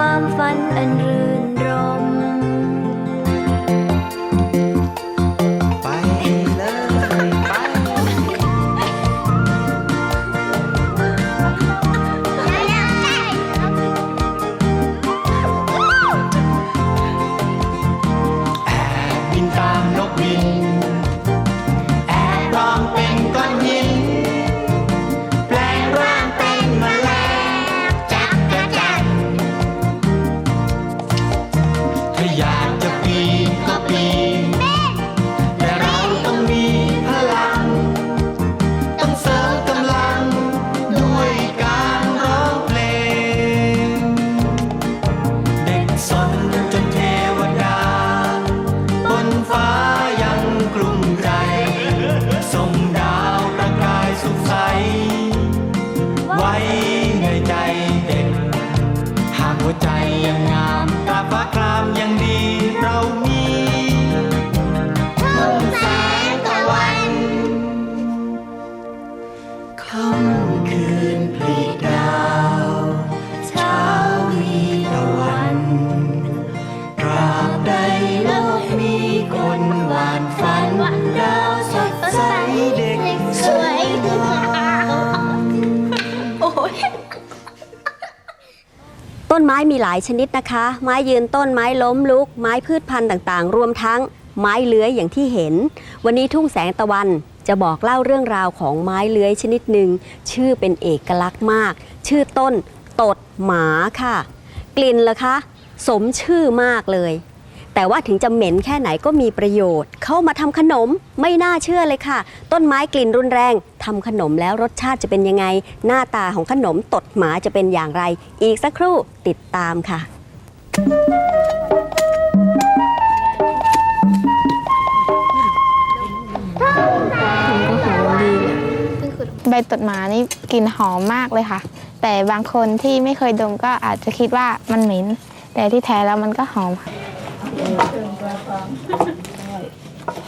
ความฝันอันรื่น ต้นไม้มีหลายชนิดนะคะ ไม้ยืนต้นไม้ล้มลุก ไม้พืชพันธุ์ต่างๆ รวมทั้งไม้เลื้อยอย่างที่เห็น วันนี้ทุ่งแสงตะวันจะบอกเล่าเรื่องราวของไม้เลื้อยชนิดหนึ่งชื่อเป็นเอกลักษณ์มาก ชื่อต้นตดหมาค่ะ กลิ่นหรอคะ สมชื่อมากเลย แต่ว่าถึงจะเหม็นแค่ไหนก็มีประโยชน์ เข้ามาทำขนมไม่น่าเชื่อเลยค่ะ ต้นไม้กลิ่นรุนแรงทำขนมแล้วรสชาติจะเป็นยังไง หน้าตาของขนมตดหมาจะเป็นอย่างไร อีกสักครู่ติดตามค่ะ ใบตดหมานี่กลิ่นหอมมากเลยค่ะ แต่บางคนที่ไม่เคยดมก็อาจจะคิดว่ามันเหม็น แต่ที่แท้แล้วมันก็หอมค่ะ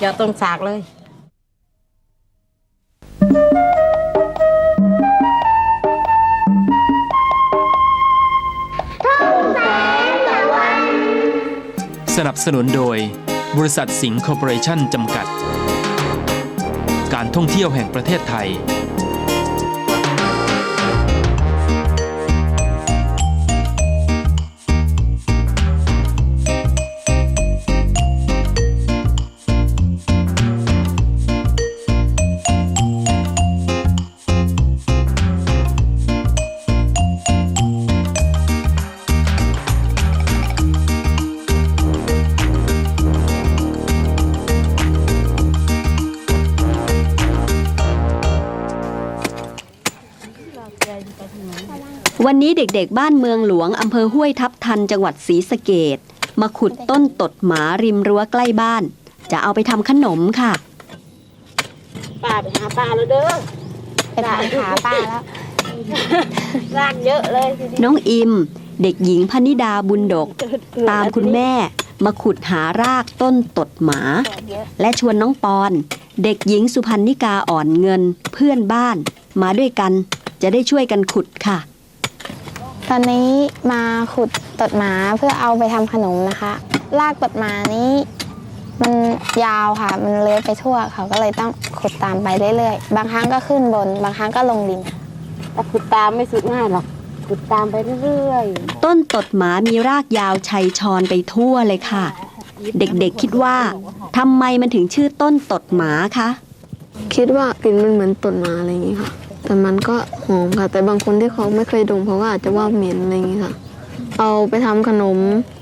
อย่าต้นสากเลยสนับสนุนโดย บริษัทสิงห์คอร์ปอเรชั่นจำกัด การท่องเที่ยวแห่งประเทศไทย วันนี้เด็กๆ บ้านเมืองหลวงอำเภอห้วยทับทันจังหวัดศรีสะเกดมาขุดต้นตดหมาริมรั้วใกล้บ้าน จะเอาไปทำขนมค่ะป้าไปหาป้าแล้วเด้อไปถามหาป้าแล้วรากเยอะเลยทีนี้น้องอิม เด็กหญิงพนิดาบุญดก ตามคุณแม่มาขุดหารากต้นตดหมา และชวนน้องปอน เด็กหญิงสุพรรณิกาอ่อนเงิน เพื่อนบ้าน มาด้วยกัน จะได้ช่วยกันขุดค่ะ ตอนนี้มาขุดตดหมาเพื่อเอาไปทำขนมนะคะรากตดหมานี้ มันยาวค่ะ มันเลื้อยไปทั่วเขาก็เลยต้องขุดตามไปเรื่อยๆ บางครั้งก็ขึ้นบน บางครั้งก็ลงดินแต่ขุดตามไม่สุดง่ายหรอกขุดตามไปเรื่อยต้นตดหมามีรากยาวชัยชอนไปทั่วเลยค่ะ เด็กๆคิดว่าทำไมมันถึงชื่อต้นตดหมาคะ คิดว่ากลิ่นมันเหมือนตดหมาอะไรอย่างงี้ค่ะ แต่มันก็หอมค่ะ แต่บางคนที่เขาไม่เคยดมเขาก็อาจจะว่าเหม็นอะไรอย่างงี้ค่ะ เอาไปทำขนม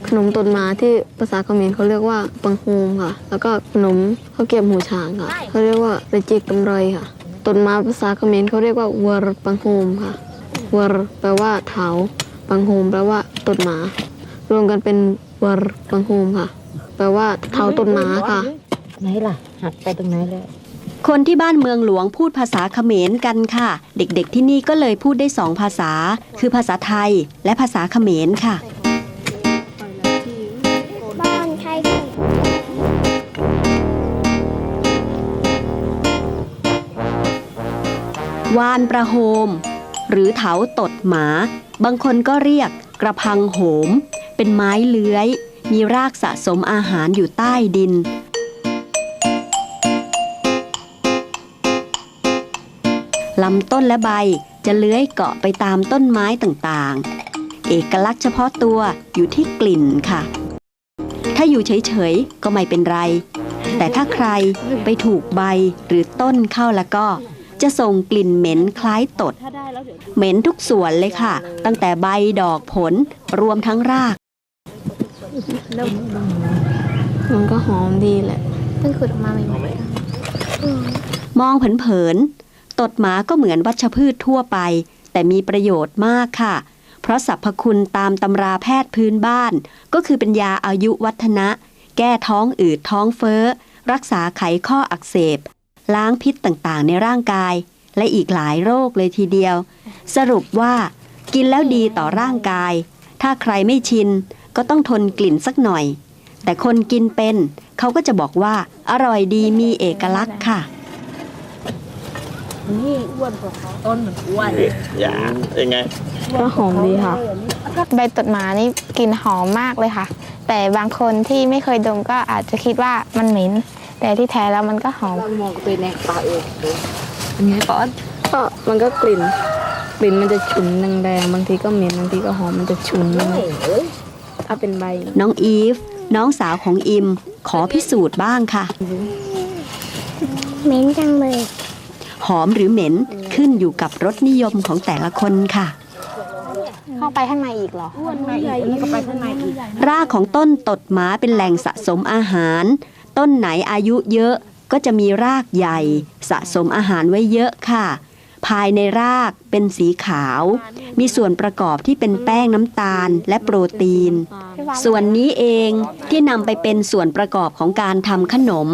ขนมตดหมาที่ภาษาเขมรเขาเรียกว่าปังฮูมค่ะ แล้วก็ขนมข้าวเกรียบหูช้างค่ะเขาเรียกว่าเรจิกกำไรค่ะตดหมาภาษาเขมรเขาเรียกว่าเวอร์ปังฮูมค่ะเวอร์แปลว่าเถาปังฮูมแปลว่าตดหมารวมกันเป็นเวอร์ปังฮูมค่ะ แปลว่าเถาตดหมาค่ะๆไหนล่ะหักไปตรงไหนเลย คนที่บ้านเมืองหลวงพูดภาษาเขมรกันค่ะ เด็กๆที่นี่ก็เลยพูดได้สองภาษา คือภาษาไทยและภาษาเขมรค่ะวานประโฮม หรือเถาตดหมา บางคนก็เรียกกระพังโหม เป็นไม้เลื้อย มีรากสะสมอาหารอยู่ใต้ดิน ลำต้นและใบจะเลื้อยเกาะไปตามต้นไม้ต่างๆ เอกลักษณ์เฉพาะตัวอยู่ที่กลิ่นค่ะ ถ้าอยู่เฉยๆ ก็ไม่เป็นไร แต่ถ้าใครไปถูกใบหรือต้นเข้าแล้วก็ จะส่งกลิ่นเหม็นคล้ายตด เหม็นทุกส่วนเลยค่ะ ตั้งแต่ใบดอกผลรวมทั้งรากมันก็หอมดีแหละเพิ่งขุดออกมาใหม่มองเผินๆ ตดหมาก็เหมือนวัชพืชทั่วไป แต่มีประโยชน์มากค่ะ เพราะสรรพคุณตามตำราแพทย์พื้นบ้าน ก็คือเป็นยาอายุวัฒนะ แก้ท้องอืดท้องเฟ้อ รักษาไขข้ออักเสบ ล้างพิษต่างๆ ในร่างกาย และอีกหลายโรคเลยทีเดียว สรุปว่า กินแล้วดีต่อร่างกาย ถ้าใครไม่ชิน ก็ต้องทนกลิ่นสักหน่อย แต่คนกินเป็น เขาก็จะบอกว่า อร่อยดีมีเอกลักษณ์ค่ะ นี่อ้วนกว่าเขาต้นเหมือนอ้วนอย่ายังไงก็หอมดีค่ะ ใบตดหมานี่กลิ่นหอมมากเลยค่ะ แต่บางคนที่ไม่เคยดมก็อาจจะคิดว่ามันเหม็น แต่ที่แท้แล้วมันก็หอมมองไปในปลาเอกอันนี้ป้อนก็มันก็กลิ่นกลิ่นมันจะฉุนแดงๆบางทีก็เหม็นบางทีก็หอมมันจะฉุนถ้าเป็นใบ น้องอีฟ น้องสาวของอิม ขอพิสูจน์บ้างค่ะเหม็นจังเลย หอมหรือเหม็นขึ้นอยู่กับรสนิยมของแต่ละคนค่ะ เข้าไปข้างในอีกเหรออ้วนมาอีกอันนี้ก็ไปข้างในอีกรากของต้นตดหมาเป็นแหล่งสะสมอาหาร ต้นไหนอายุเยอะก็จะมีรากใหญ่ สะสมอาหารไว้เยอะค่ะ ภายในรากเป็นสีขาว มีส่วนประกอบที่เป็นแป้งน้ำตาลและโปรตีน ส่วนนี้เองที่นำไปเป็นส่วนประกอบของการทำขนม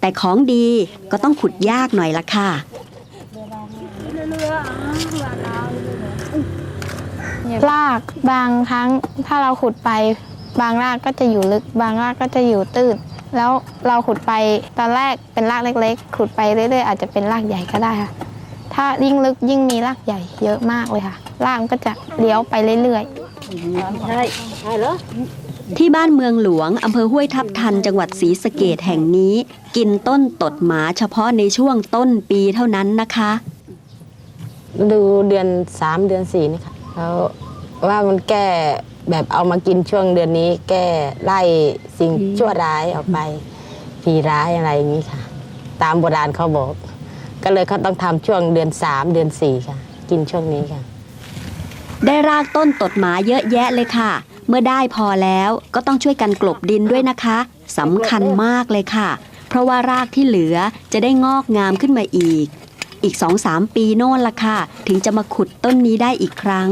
แต่ของดีก็ต้องขุดยากหน่อยละค่ะ รากบางครั้งถ้าเราขุดไป บางรากก็จะอยู่ลึก บางรากก็จะอยู่ตื้น แล้วเราขุดไปตอนแรกเป็นรากเล็ก ๆ ขุดไปเรื่อยๆอาจจะเป็นรากใหญ่ก็ได้ค่ะ ถ้ายิ่งลึกยิ่งมีรากใหญ่เยอะมากเลยค่ะรากก็จะเลี้ยวไปเรื่อยๆใช่ใช่เหรอที่บ้านเมืองหลวง อำเภอห้วยทับทัน จังหวัดศรีสะเกดแห่งนี้ กินต้นตดหมาเฉพาะในช่วงต้นปีเท่านั้นนะคะ ดูเดือนสามเดือนสี่นี่ค่ะแล้วว่ามันแก้แบบเอามากินช่วงเดือนนี้ แก้ไล่สิ่งชั่วร้ายออกไปผีร้ายอะไรอย่างนี้ค่ะ ตามโบราณเขาบอก ก็เลยเขาต้องทำช่วงเดือนสามเดือนสี่ค่ะ กินช่วงนี้ค่ะ ได้รากต้นตดหมาเยอะแยะเลยค่ะ เมื่อได้พอแล้วก็ต้องช่วยกันกลบดินด้วยนะคะสำคัญมากเลยค่ะ เพราะว่ารากที่เหลือจะได้งอกงามขึ้นมาอีก อีก 2-3 ปีโน่นละค่ะ ถึงจะมาขุดต้นนี้ได้อีกครั้ง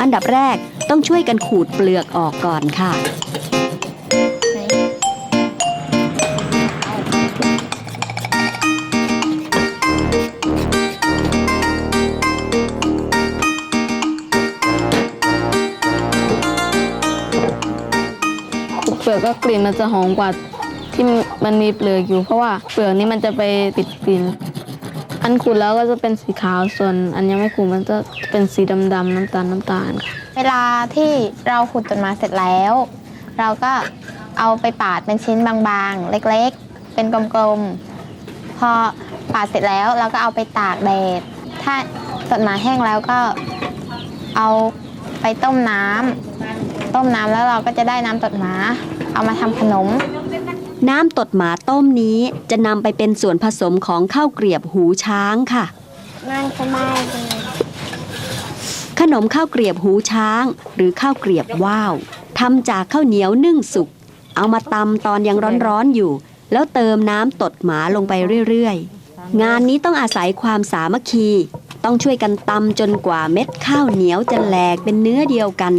อันดับแรกต้องช่วยกันขูดเปลือกออกก่อนค่ะ ก็กลิ่นมันจะหอมกว่าที่มันมีเปลือกอยู่ เพราะว่าเปลือกนี้มันจะไปปิดกลิ่นอันขูดแล้วก็จะเป็นสีขาวส่วน อันยังไม่ขูดมันจะเป็นสีดำๆน้ำตาลน้ำตาลค่ะเวลาที่เราขุดต้นไม้เสร็จแล้ว เราก็เอาไปปาดเป็นชิ้นบางๆ เล็กๆ เป็นกลมๆ พอปาดเสร็จแล้วเราก็เอาไปตากแดด ถ้าต้นไม้แห้งแล้วก็เอาไปต้มน้ำต้มน้ำแล้วเราก็จะได้น้ำต้นไม้ เอามาทำขนม น้ำตดหมาต้มนี้จะนำไปเป็นส่วนผสมของข้าวเกรียบหูช้างค่ะ นั่งสบายจังเลยขนมข้าวเกรียบหูช้าง หรือข้าวเกรียบว่าวทำจากข้าวเหนียวนึ่งสุก เอามาตำตอนยังร้อนๆอยู่ แล้วเติมน้ำตดหมาลงไปเรื่อยๆ งานนี้ต้องอาศัยความสามัคคี ต้องช่วยกันตำจนกว่าเม็ดข้าวเหนียวจะแหลกเป็นเนื้อเดียวกัน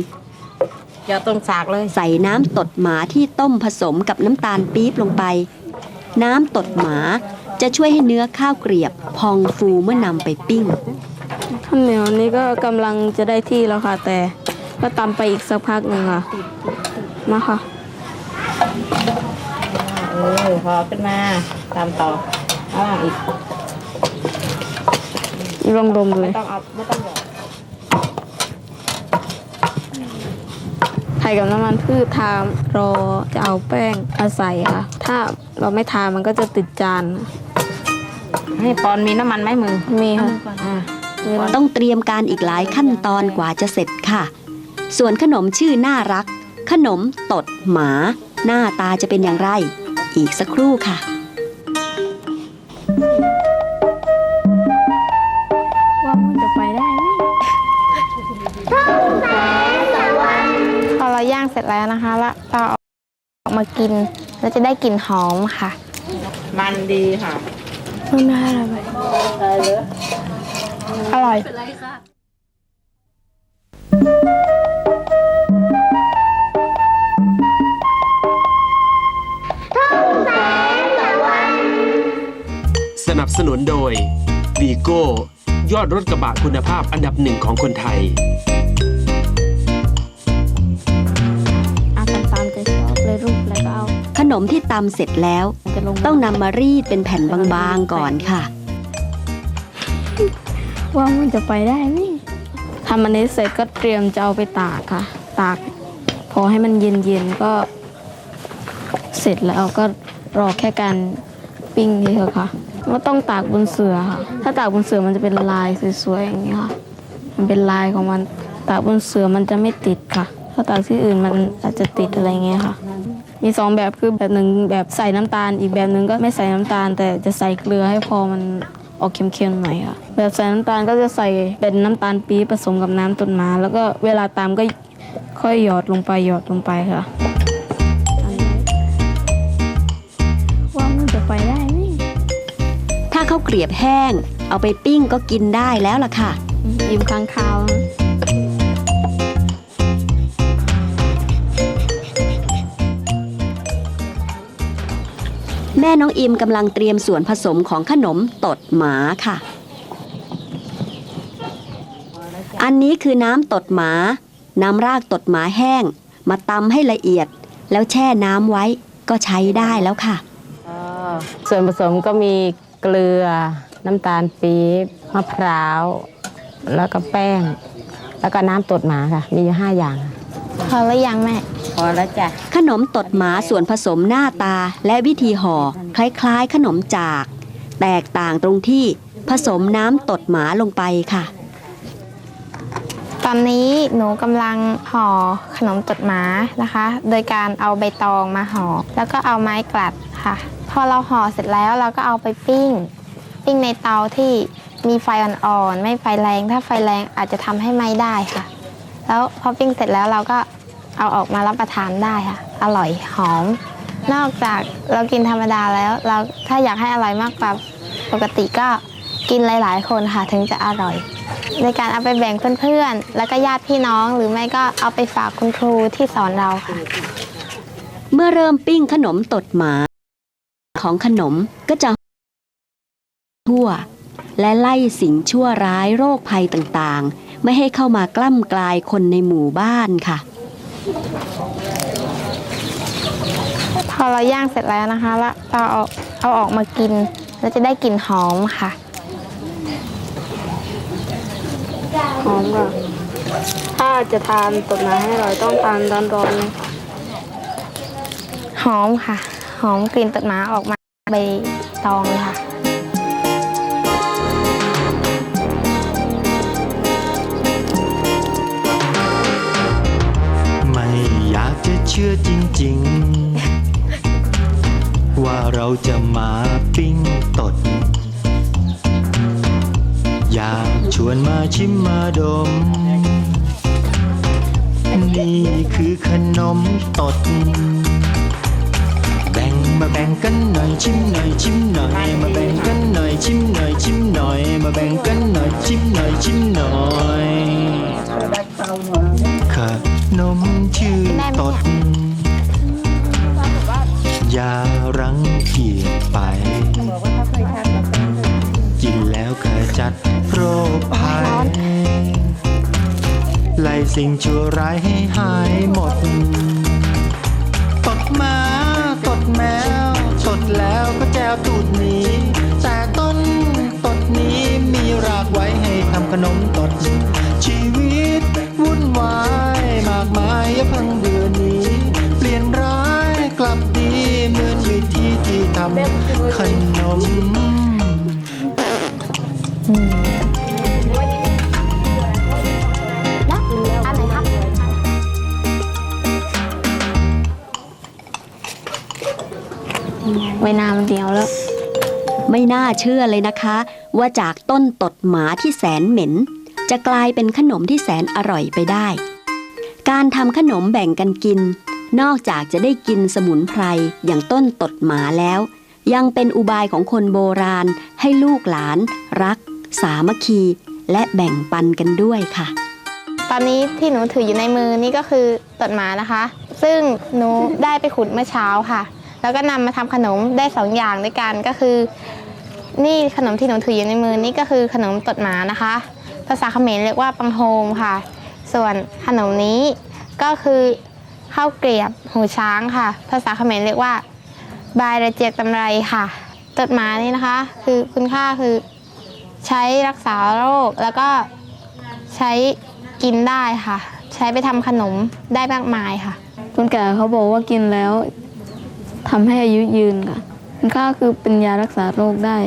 อย่าต้องสากเลย ใส่น้ำตดหมาที่ต้มผสมกับน้ำตาลปี๊บลงไป น้ำตดหมาจะช่วยให้เนื้อข้าวเกรียบ พองฟูเมื่อนำไปปิ้งข้าวเหนียวนี้ก็กำลังจะได้ที่แล้วค่ะ แต่ก็ตำไปอีกสักพักหนึ่งค่ะ มาค่ะเออพอขึ้นมาตามต่อเอาอีกลองดมดูไม่ต้องเอาไม่ต้องบอก ไข่กับน้ำมันพืชทารอจะเอาแป้งอาศัยค่ะ ถ้าเราไม่ทามันก็จะติดจานให้ปอนมีน้ำมันไหมมือมีค่ะอ่า ต้องเตรียมการอีกหลายขั้นตอนกว่าจะเสร็จค่ะ ส่วนขนมชื่อน่ารัก ขนมตดหมา หน้าตาจะเป็นอย่างไร อีกสักครู่ค่ะ แล้วนะคะแล้วเราเอาออกมากินเราจะได้กลิ่นหอมค่ะมันดีค่ะมันน่าอร่อยอร่อยสนับสนุนโดยวีโก้ยอดรถกระบะคุณภาพอันดับหนึ่งของคนไทย นมที่ตำเสร็จแล้วต้องนำมารีดเป็นแผ่นบางๆก่อนค่ะ ว่ามันจะไปได้ไหมทำอันนี้เสร็จก็เตรียมจะเอาไปตากค่ะ ตาก พอให้มันเย็นๆก็เสร็จแล้วก็รอแค่การปิ้งเฉยๆค่ะก็ต้องตากบนเสือค่ะ ถ้าตากบนเสือมันจะเป็นลายสวยๆอย่างนี้ค่ะ มันเป็นลายของมัน ตากบนเสือมันจะไม่ติดค่ะ ถ้าตากที่อื่นมันอาจจะติดอะไรเงี้ยค่ะ มีสองแบบคือแบบหนึ่งแบบใส่น้ำตาล อีกแบบหนึ่งก็ไม่ใส่น้ำตาล แต่จะใส่เกลือให้พอมันออกเค็มๆหน่อยค่ะ แบบใส่น้ำตาลก็จะใส่เป็นน้ำตาลปี๊บผสมกับน้ำต้นไม้แล้วก็เวลาตามก็ค่อยหยอดลงไปหยอดลงไปค่ะว่ามันจะไปได้ไหมถ้าข้าวเกรียบแห้ง เอาไปปิ้งก็กินได้แล้วล่ะค่ะ ยิ้มค้างคาว ม่น้องอิมกำลังเตรียมส่วนผสมของขนมตดหมาค่ะ อันนี้คือน้ำตดหมา น้ำรากตดหมาแห้ง มาตำให้ละเอียด แล้วแช่น้ำไว้ก็ใช้ได้แล้วค่ะ ส่วนผสมก็มีเกลือ น้ำตาลปี๊บมะพร้าว แล้วก็แป้ง แล้วก็น้ำตดหมาค่ะ มีอยู่ห้าอย่างค่ะ พอแล้วยังแม่พอแล้วจ้ะขนมตดหมาส่วนผสมหน้าตาและวิธีห่อคล้ายๆ ขนมจาก แตกต่างตรงที่ผสมน้ำตดหมาลงไปค่ะ ตอนนี้หนูกำลังห่อขนมตดหมานะคะ โดยการเอาใบตองมาห่อแล้วก็เอาไม้กลัดค่ะ พอเราห่อเสร็จแล้วเราก็เอาไปปิ้ง ปิ้งในเตาที่มีไฟอ่อนๆไม่ไฟแรง ถ้าไฟแรงอาจจะทำให้ไหม้ได้ค่ะ แล้วพอปิ้งเสร็จแล้วเราก็เอาออกมารับประทานได้ค่ะ อร่อยหอม นอกจากเรากินธรรมดาแล้ว เราถ้าอยากให้อร่อยมากกว่าปกติก็กินหลาย ๆ คนค่ะถึงจะอร่อย ในการเอาไปแบ่งเพื่อนๆ แล้วก็ญาติพี่น้องหรือไม่ก็เอาไปฝากคุณครูที่สอนเราค่ะ เมื่อเริ่มปิ้งขนมตดหมา ของขนมก็จะทั่ว และไล่สิ่งชั่วร้ายโรคภัยต่างๆ ไม่ให้เข้ามากล้ำกลายคนในหมู่บ้านค่ะ พอเราย่างเสร็จแล้วนะคะแล้วเราเอาเอาออกมากินเราจะได้กลิ่นหอมค่ะหอมค่ะ ถ้าจะทานตดหมาให้อร่อยต้องทานร้อนๆเลยค่ะหอมค่ะ หอมกลิ่นตดหมาออกมาใบตองเลยค่ะ ชื่อจริง ๆ ว่าเราจะมาปิ้งตด อยากชวนมาชิมมาดม นี่คือขนมตด แบ่งมาแบ่งกันหน่อยชิมหน่อยชิมหน่อยมาแบ่งกันหน่อยชิมหน่อยชิมหน่อยมาแบ่งกันหน่อยชิมหน่อยชิมหน่อย นมชื่อตด อย่ารังเกียจไป กินแล้วขจัดโรคภัยไล่สิ่งชั่วร้ายให้หายหมด ตดหมาตดแมว ตดแล้วก็แจวตูดหนี้แต่ต้นตดนี้มีรากไว้ให้ทำขนมตดชีวิตวุ่นวายมากมายอย่าพังเดือนนี้ เปลี่ยนร้ายกลับดีเหมือนวิธีที่ทำขนมอันไหนครับไว้นานเดียวแล้ว ไม่น่าเชื่อเลยนะคะ ว่าจากต้นตดหมาที่แสนเหม็น จะกลายเป็นขนมที่แสนอร่อยไปได้ การทำขนมแบ่งกันกิน นอกจากจะได้กินสมุนไพรอย่างต้นตดหมาแล้ว ยังเป็นอุบายของคนโบราณให้ลูกหลาน รัก สามัคคี และแบ่งปันกันด้วยค่ะ ตอนนี้ที่หนูถืออยู่ในมือนี่ก็คือตดหมานะคะ ซึ่งหนูได้ไปขุดเมื่อเช้าค่ะ แล้วก็นำมาทำขนมได้สองอย่างด้วยกันก็คือ นี่ขนมที่หนูถืออยู่ในมือนี่ก็คือขนมตดหมานะคะ ภาษาเขมรเรียกว่าปังโฮมค่ะ ส่วนขนมนี้ก็คือข้าวเกรียบหูช้างค่ะ ภาษาเขมรเรียกว่า บายระเจียกตำไรค่ะต้นไม้นี่นะคะ คือคุณค่าคือใช้รักษาโรคแล้วก็ใช้กินได้ค่ะ ใช้ไปทำขนมได้มากมายค่ะคนแก่เขาบอกว่ากินแล้วทำให้อายุยืนค่ะคุณค่าคือเป็นยารักษาโรคได้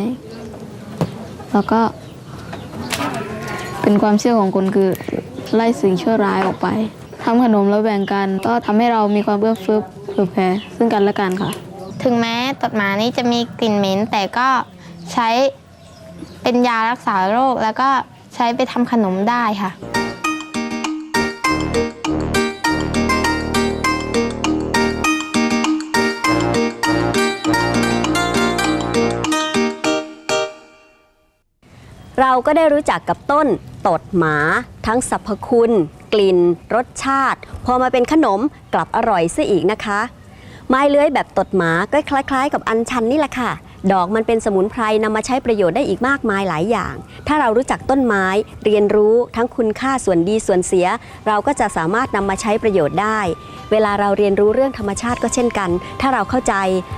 แล้วก็เป็นความเชื่อของคนคือ ไล่สิ่งชั่วร้ายออกไปทำขนมแล้วแบ่งกัน ก็ทำให้เรามีความเอื้อเฟื้อเผื่อแผ่ซึ่งกันและกันค่ะ ถึงแม้ตดหมานี้จะมีกลิ่นเหม็น แต่ก็ใช้เป็นยารักษาโรค แล้วก็ใช้ไปทำขนมได้ค่ะ เราก็ได้รู้จักกับต้นตดหมา ทั้งสรรพคุณ กลิ่น รสชาติ พอมาเป็นขนมกลับอร่อยซะอีกนะคะ ไม้เลื้อยแบบตดหมาก็คล้าย ๆ กับอัญชันนี่แหละค่ะ ดอกมันเป็นสมุนไพรนำมาใช้ประโยชน์ได้อีกมากมายหลายอย่าง ถ้าเรารู้จักต้นไม้เรียนรู้ทั้งคุณค่าส่วนดีส่วนเสีย เราก็จะสามารถนำมาใช้ประโยชน์ได้ เวลาเราเรียนรู้เรื่องธรรมชาติก็เช่นกัน ถ้าเราเข้าใจ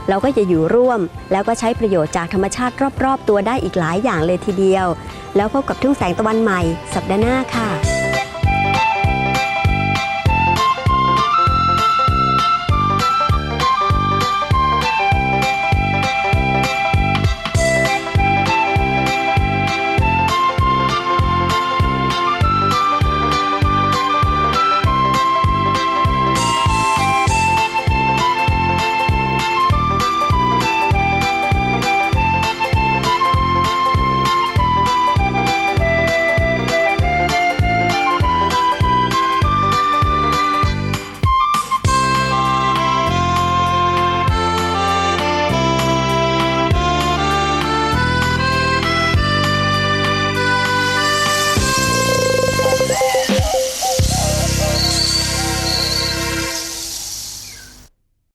เราก็จะอยู่ร่วม แล้วก็ใช้ประโยชน์จากธรรมชาติรอบ ๆ ตัวได้อีกหลายอย่างเลยทีเดียว แล้วพบกับทุ่งแสงตะวันใหม่ สัปดาห์หน้าค่ะ